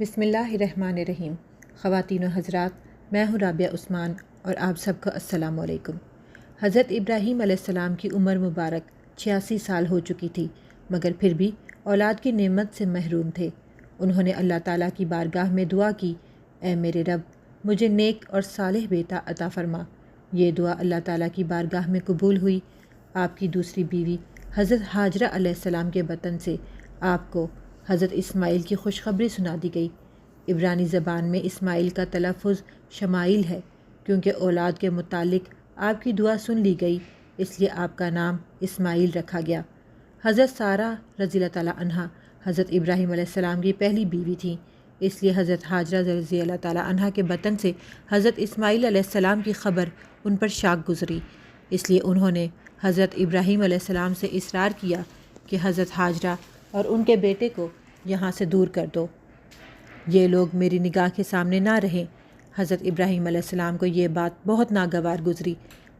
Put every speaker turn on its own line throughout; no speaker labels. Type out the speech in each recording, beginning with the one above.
بسم اللہ الرحمن الرحیم۔ خواتین و حضرات، میں ہوں رابعہ عثمان اور آپ سب کو السلام علیکم۔ حضرت ابراہیم علیہ السلام کی عمر مبارک چھیاسی سال ہو چکی تھی، مگر پھر بھی اولاد کی نعمت سے محروم تھے۔ انہوں نے اللہ تعالیٰ کی بارگاہ میں دعا کی، اے میرے رب، مجھے نیک اور صالح بیٹا عطا فرما۔ یہ دعا اللہ تعالیٰ کی بارگاہ میں قبول ہوئی۔ آپ کی دوسری بیوی حضرت حاجرہ علیہ السلام کے وطن سے آپ کو حضرت اسماعیل کی خوشخبری سنا دی گئی۔ عبرانی زبان میں اسماعیل کا تلفظ شمائل ہے، کیونکہ اولاد کے متعلق آپ کی دعا سن لی گئی، اس لیے آپ کا نام اسماعیل رکھا گیا۔ حضرت سارہ رضی اللہ تعالیٰ عنہ حضرت ابراہیم علیہ السلام کی پہلی بیوی تھیں اس لیے حضرت حاجرہ رضی اللہ تعالیٰ عنہ کے بطن سے حضرت اسماعیل علیہ السلام کی خبر ان پر شاک گزری۔ اس لیے انہوں نے حضرت ابراہیم علیہ السلام سے اصرار کیا کہ حضرت حاجرہ اور ان کے بیٹے کو یہاں سے دور کر دو۔ یہ لوگ میری نگاہ کے سامنے نہ رہیں۔ حضرت ابراہیم علیہ السلام کو یہ بات بہت ناگوار گزری،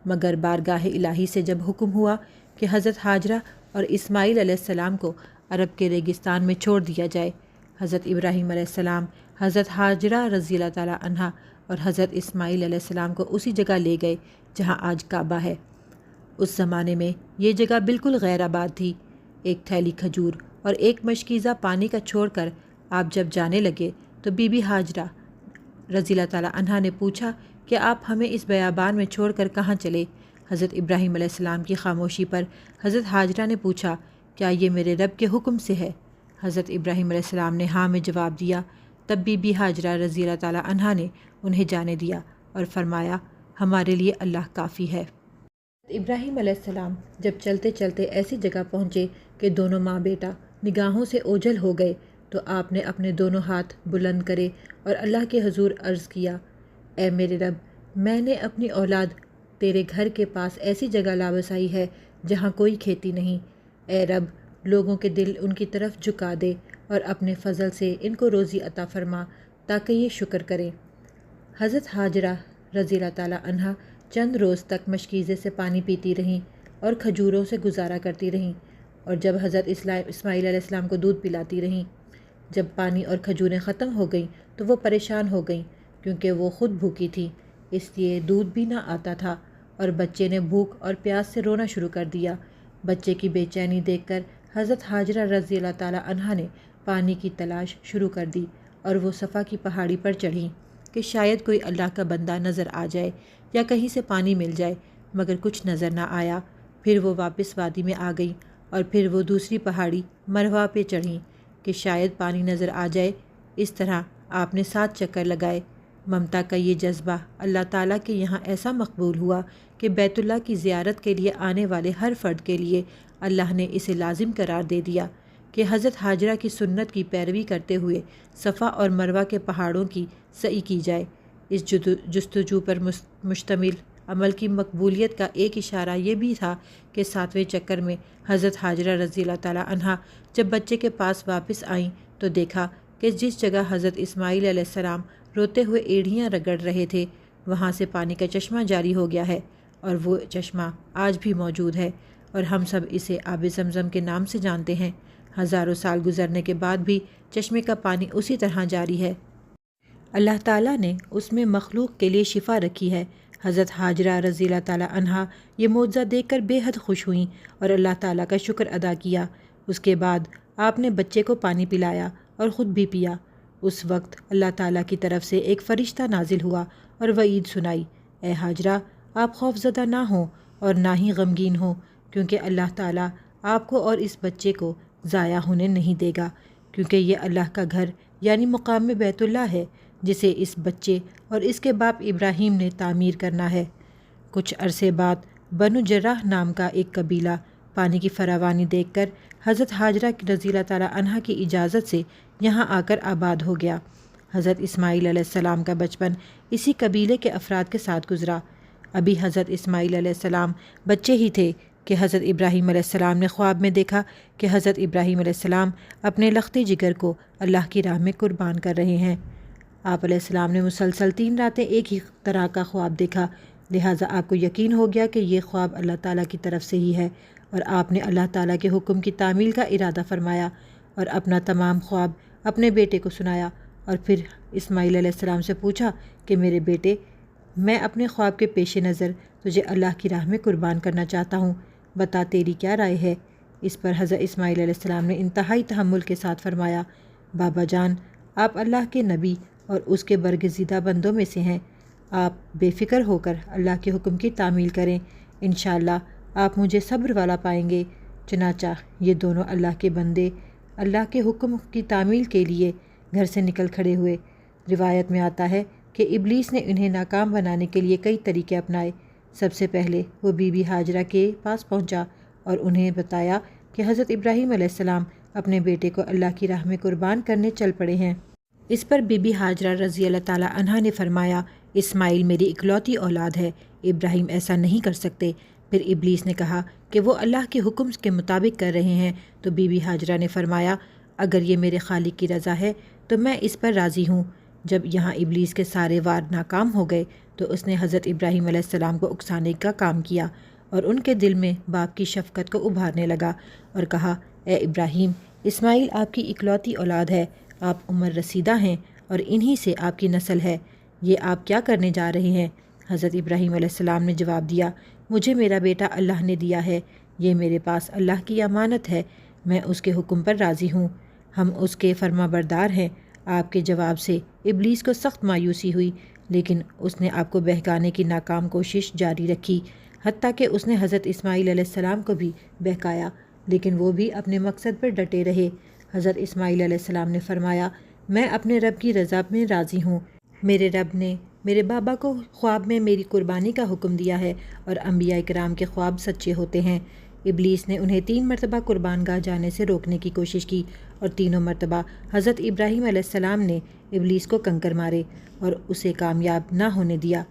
مگر بارگاہ الہی سے جب حکم ہوا کہ حضرت حاجرہ اور اسماعیل علیہ السلام کو عرب کے ریگستان میں چھوڑ دیا جائے، حضرت ابراہیم علیہ السلام، حضرت حاجرہ رضی اللہ تعالیٰ عنہ اور حضرت اسماعیل علیہ السلام کو اسی جگہ لے گئے جہاں آج کعبہ ہے۔ اس زمانے میں یہ جگہ بالکل غیر آباد تھی۔ ایک تھیلی کھجور اور ایک مشکیزہ پانی کا چھوڑ کر آپ جب جانے لگے تو بی بی حاجرہ رضی اللہ تعالیٰ عنہ نے پوچھا کہ آپ ہمیں اس بیابان میں چھوڑ کر کہاں چلے؟ حضرت ابراہیم علیہ السلام کی خاموشی پر حضرت حاجرہ نے پوچھا، کیا یہ میرے رب کے حکم سے ہے؟ حضرت ابراہیم علیہ السلام نے ہاں میں جواب دیا۔ تب بی بی حاجرہ رضی اللہ تعالیٰ عنہ نے انہیں جانے دیا اور فرمایا، ہمارے لیے اللہ کافی ہے۔ ابراہیم علیہ السلام جب چلتے چلتے ایسی جگہ پہنچے کہ دونوں ماں بیٹا نگاہوں سے اوجھل ہو گئے، تو آپ نے اپنے دونوں ہاتھ بلند کرے اور اللہ کے حضور عرض کیا، اے میرے رب، میں نے اپنی اولاد تیرے گھر کے پاس ایسی جگہ لابسائی ہے جہاں کوئی کھیتی نہیں۔ اے رب، لوگوں کے دل ان کی طرف جھکا دے اور اپنے فضل سے ان کو روزی عطا فرما تاکہ یہ شکر کریں۔ حضرت حاجرہ رضی اللہ تعالیٰ عنہ چند روز تک مشکیزے سے پانی پیتی رہیں اور کھجوروں سے گزارا کرتی رہیں اور جب حضرت اسلام اسماعیل علیہ السلام کو دودھ پلاتی رہیں، جب پانی اور کھجوریں ختم ہو گئیں تو وہ پریشان ہو گئیں کیونکہ وہ خود بھوکی تھی۔ اس لیے دودھ بھی نہ آتا تھا اور بچے نے بھوک اور پیاس سے رونا شروع کر دیا۔ بچے کی بے چینی دیکھ کر حضرت حاجرہ رضی اللہ تعالیٰ عنہ نے پانی کی تلاش شروع کر دی اور وہ صفا کی پہاڑی پر چڑھیں۔ کہ شاید کوئی اللہ کا بندہ نظر آ جائے یا کہیں سے پانی مل جائے، مگر کچھ نظر نہ آیا۔ پھر وہ واپس وادی میں آ گئیں اور پھر وہ دوسری پہاڑی مروا پہ چڑھیں کہ شاید پانی نظر آ جائے۔ اس طرح آپ نے سات چکر لگائے۔ ممتا کا یہ جذبہ اللہ تعالیٰ کے یہاں ایسا مقبول ہوا کہ بیت اللہ کی زیارت کے لیے آنے والے ہر فرد کے لیے اللہ نے اسے لازم قرار دے دیا۔ کہ حضرت حاجرہ کی سنت کی پیروی کرتے ہوئے صفا اور مروہ کے پہاڑوں کی سعی کی جائے۔ اس جستجو پر مشتمل عمل کی مقبولیت کا ایک اشارہ یہ بھی تھا کہ ساتویں چکر میں حضرت حاجرہ رضی اللہ تعالیٰ عنہ جب بچے کے پاس واپس آئیں تو دیکھا کہ جس جگہ حضرت اسماعیل علیہ السلام روتے ہوئے ایڑھیاں رگڑ رہے تھے، وہاں سے پانی کا چشمہ جاری ہو گیا ہے اور وہ چشمہ آج بھی موجود ہے اور ہم سب اسے آب زمزم کے نام سے جانتے ہیں۔ ہزاروں سال گزرنے کے بعد بھی چشمے کا پانی اسی طرح جاری ہے۔ اللہ تعالیٰ نے اس میں مخلوق کے لیے شفا رکھی ہے۔ حضرت حاجرہ رضی اللہ تعالیٰ عنہ یہ معجزہ دیکھ کر بے حد خوش ہوئیں اور اللہ تعالیٰ کا شکر ادا کیا۔ اس کے بعد آپ نے بچے کو پانی پلایا اور خود بھی پیا۔ اس وقت اللہ تعالیٰ کی طرف سے ایک فرشتہ نازل ہوا اور وہ عید سنائی۔ اے حاجرہ، آپ خوف زدہ نہ ہوں اور نہ ہی غمگین ہوں، کیونکہ اللہ تعالیٰ آپ کو اور اس بچے کو ضائع ہونے نہیں دے گا، کیونکہ یہ اللہ کا گھر یعنی مقام بیت اللہ ہے، جسے اس بچے اور اس کے باپ ابراہیم نے تعمیر کرنا ہے۔ کچھ عرصے بعد بنو جراح نام کا ایک قبیلہ پانی کی فراوانی دیکھ کر حضرت حاجرہ کی رضی اللہ تعالیٰ عنہ کی اجازت سے یہاں آ کر آباد ہو گیا۔ حضرت اسماعیل علیہ السلام کا بچپن اسی قبیلے کے افراد کے ساتھ گزرا۔ ابھی حضرت اسماعیل علیہ السلام بچے ہی تھے کہ حضرت ابراہیم علیہ السلام نے خواب میں دیکھا کہ حضرت ابراہیم علیہ السلام اپنے لختی جگر کو اللہ کی راہ میں قربان کر رہے ہیں۔ آپ علیہ السلام نے مسلسل تین راتیں ایک ہی طرح کا خواب دیکھا۔ لہٰذا آپ کو یقین ہو گیا کہ یہ خواب اللہ تعالیٰ کی طرف سے ہی ہے اور آپ نے اللہ تعالیٰ کے حکم کی تعمیل کا ارادہ فرمایا اور اپنا تمام خواب اپنے بیٹے کو سنایا اور پھر اسماعیل علیہ السلام سے پوچھا کہ میرے بیٹے، میں اپنے خواب کے پیش نظر تجھے اللہ کی راہ میں قربان کرنا چاہتا ہوں۔ بتا تیری کیا رائے ہے؟ اس پر حضرت اسماعیل علیہ السلام نے انتہائی تحمل کے ساتھ فرمایا، بابا جان، آپ اللہ کے نبی اور اس کے برگزیدہ بندوں میں سے ہیں۔ آپ بے فکر ہو کر اللہ کے حکم کی تعمیل کریں۔ انشاءاللہ آپ مجھے صبر والا پائیں گے۔ چنانچہ یہ دونوں اللہ کے بندے اللہ کے حکم کی تعمیل کے لیے گھر سے نکل کھڑے ہوئے۔ روایت میں آتا ہے کہ ابلیس نے انہیں ناکام بنانے کے لیے کئی طریقے اپنائے۔ سب سے پہلے وہ بی بی حاجرہ کے پاس پہنچا اور انہیں بتایا کہ حضرت ابراہیم علیہ السلام اپنے بیٹے کو اللہ کی راہ میں قربان کرنے چل پڑے ہیں۔ اس پر بی بی حاجرہ رضی اللہ تعالیٰ عنہ نے فرمایا، اسماعیل میری اکلوتی اولاد ہے، ابراہیم ایسا نہیں کر سکتے۔ پھر ابلیس نے کہا کہ وہ اللہ کے حکم کے مطابق کر رہے ہیں۔ تو بی بی حاجرہ نے فرمایا، اگر یہ میرے خالق کی رضا ہے تو میں اس پر راضی ہوں۔ جب یہاں ابلیس کے سارے وار ناکام ہو گئے تو اس نے حضرت ابراہیم علیہ السلام کو اکسانے کا کام کیا اور ان کے دل میں باپ کی شفقت کو ابھارنے لگا اور کہا، اے ابراہیم، اسماعیل آپ کی اکلوتی اولاد ہے، آپ عمر رسیدہ ہیں اور انہی سے آپ کی نسل ہے۔ یہ آپ کیا کرنے جا رہے ہیں؟ حضرت ابراہیم علیہ السلام نے جواب دیا، مجھے میرا بیٹا اللہ نے دیا ہے، یہ میرے پاس اللہ کی امانت ہے، میں اس کے حکم پر راضی ہوں۔ ہم اس کے فرما بردار ہیں آپ کے جواب سے ابلیس کو سخت مایوسی ہوئی، لیکن اس نے آپ کو بہکانے کی ناکام کوشش جاری رکھی، حتیٰ کہ اس نے حضرت اسماعیل علیہ السلام کو بھی بہکایا، لیکن وہ بھی اپنے مقصد پر ڈٹے رہے۔ حضرت اسماعیل علیہ السلام نے فرمایا، میں اپنے رب کی رضا میں راضی ہوں۔ میرے رب نے میرے بابا کو خواب میں میری قربانی کا حکم دیا ہے اور انبیاء کرام کے خواب سچے ہوتے ہیں۔ ابلیس نے انہیں تین مرتبہ قربان گاہ جانے سے روکنے کی کوشش کی اور تینوں مرتبہ حضرت ابراہیم علیہ السلام نے ابلیس کو کنکر مارے اور اسے کامیاب نہ ہونے دیا۔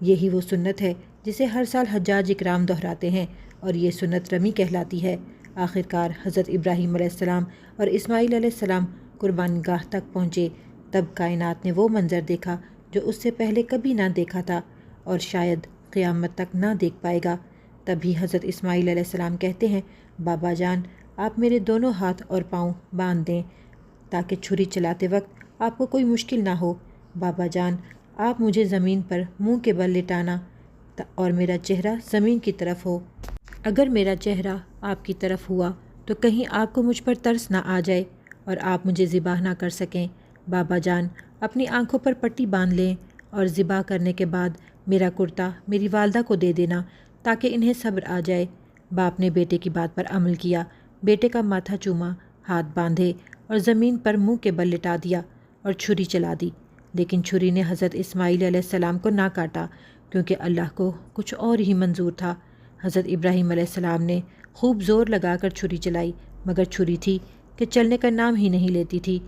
یہی وہ سنت ہے جسے ہر سال حجاج اکرام دہراتے ہیں اور یہ سنت رمی کہلاتی ہے۔ آخرکار حضرت ابراہیم علیہ السلام اور اسماعیل علیہ السلام قربان گاہ تک پہنچے۔ تب کائنات نے وہ منظر دیکھا جو اس سے پہلے کبھی نہ دیکھا تھا اور شاید قیامت تک نہ دیکھ پائے گا۔ تبھی حضرت اسماعیل علیہ السلام کہتے ہیں، بابا جان آپ میرے دونوں ہاتھ اور پاؤں باندھ دیں تاکہ چھری چلاتے وقت آپ کو کوئی مشکل نہ ہو۔ بابا جان، آپ مجھے زمین پر منہ کے بل لٹانا اور میرا چہرہ زمین کی طرف ہو۔ اگر میرا چہرہ آپ کی طرف ہوا تو کہیں آپ کو مجھ پر ترس نہ آ جائے اور آپ مجھے ذبح نہ کر سکیں۔ بابا جان، اپنی آنکھوں پر پٹی باندھ لیں اور ذبح کرنے کے بعد میرا کرتا میری والدہ کو دے دینا تاکہ انہیں صبر آ جائے۔ باپ نے بیٹے کی بات پر عمل کیا۔ بیٹے کا ماتھا چوما، ہاتھ باندھے اور زمین پر منہ کے بل لٹا دیا اور چھری چلا دی۔ لیکن چھری نے حضرت اسماعیل علیہ السلام کو نہ کاٹا کیونکہ اللہ کو کچھ اور ہی منظور تھا۔ حضرت ابراہیم علیہ السلام نے خوب زور لگا کر چھری چلائی، مگر چھری تھی کہ چلنے کا نام ہی نہیں لیتی تھی۔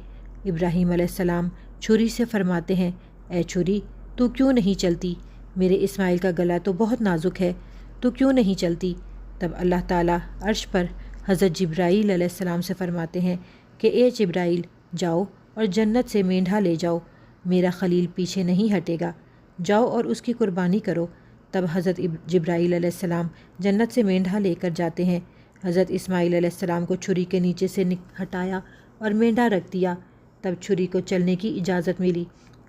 ابراہیم علیہ السلام چھری سے فرماتے ہیں، اے چھری، تو کیوں نہیں چلتی؟ میرے اسماعیل کا گلا تو بہت نازک ہے، تو کیوں نہیں چلتی؟ تب اللہ تعالیٰ عرش پر حضرت جبرائیل علیہ السلام سے فرماتے ہیں کہ اے جبرائیل، جاؤ اور جنت سے مینڈھا لے جاؤ، میرا خلیل پیچھے نہیں ہٹے گا۔ جاؤ اور اس کی قربانی کرو۔ تب حضرت جبرائیل علیہ السلام جنت سے مینڈھا لے کر جاتے ہیں۔ حضرت اسماعیل علیہ السلام کو چھری کے نیچے سے ہٹایا اور مینڈھا رکھ دیا۔ تب چھری کو چلنے کی اجازت ملی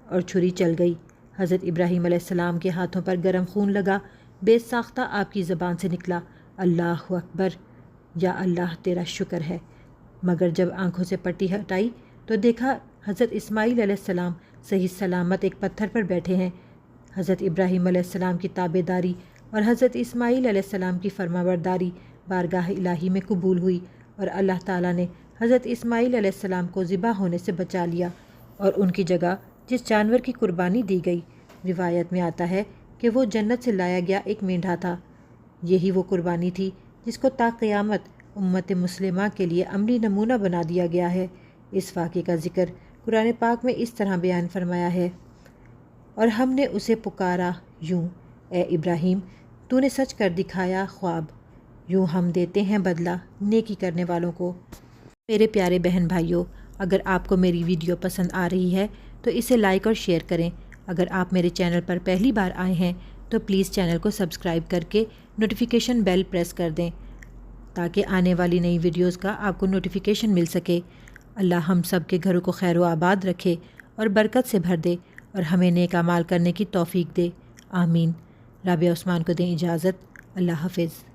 اور چھری چل گئی۔ حضرت ابراہیم علیہ السلام کے ہاتھوں پر گرم خون لگا، بے ساختہ آپ کی زبان سے نکلا۔ اللہ اکبر! یا اللہ تیرا شکر ہے۔ مگر جب آنکھوں سے پٹی ہٹائی تو دیکھا حضرت اسماعیل علیہ السلام صحیح سلامت ایک پتھر پر بیٹھے ہیں۔ حضرت ابراہیم علیہ السلام کی تابے داری اور حضرت اسماعیل علیہ السلام کی فرما برداری بارگاہ الہی میں قبول ہوئی اور اللہ تعالیٰ نے حضرت اسماعیل علیہ السلام کو ذبح ہونے سے بچا لیا اور ان کی جگہ جس جانور کی قربانی دی گئی۔ روایت میں آتا ہے کہ وہ جنت سے لایا گیا ایک مینڈھا تھا۔ یہی وہ قربانی تھی جس کو تا قیامت امت مسلمہ کے لیے عملی نمونہ بنا دیا گیا ہے۔ اس واقعے کا ذکر قرآن پاک میں اس طرح بیان فرمایا ہے۔ اور ہم نے اسے پکارا، یوں، اے ابراہیم، تو نے سچ کر دکھایا خواب۔ یوں ہم دیتے ہیں بدلہ نیکی کرنے والوں کو۔ میرے پیارے بہن بھائیوں اگر آپ کو میری ویڈیو پسند آ رہی ہے تو اسے لائک اور شیئر کریں۔ اگر آپ میرے چینل پر پہلی بار آئے ہیں تو پلیز چینل کو سبسکرائب کر کے نوٹیفیکیشن بیل پریس کر دیں تاکہ آنے والی نئی ویڈیوز کا آپ کو نوٹیفیکیشن مل سکے۔ اللہ ہم سب کے گھروں کو خیر و آباد رکھے اور برکت سے بھر دے اور ہمیں نیک مال کرنے کی توفیق دے۔ آمین۔ رابعہ عثمان کو دیں اجازت۔ اللہ حافظ۔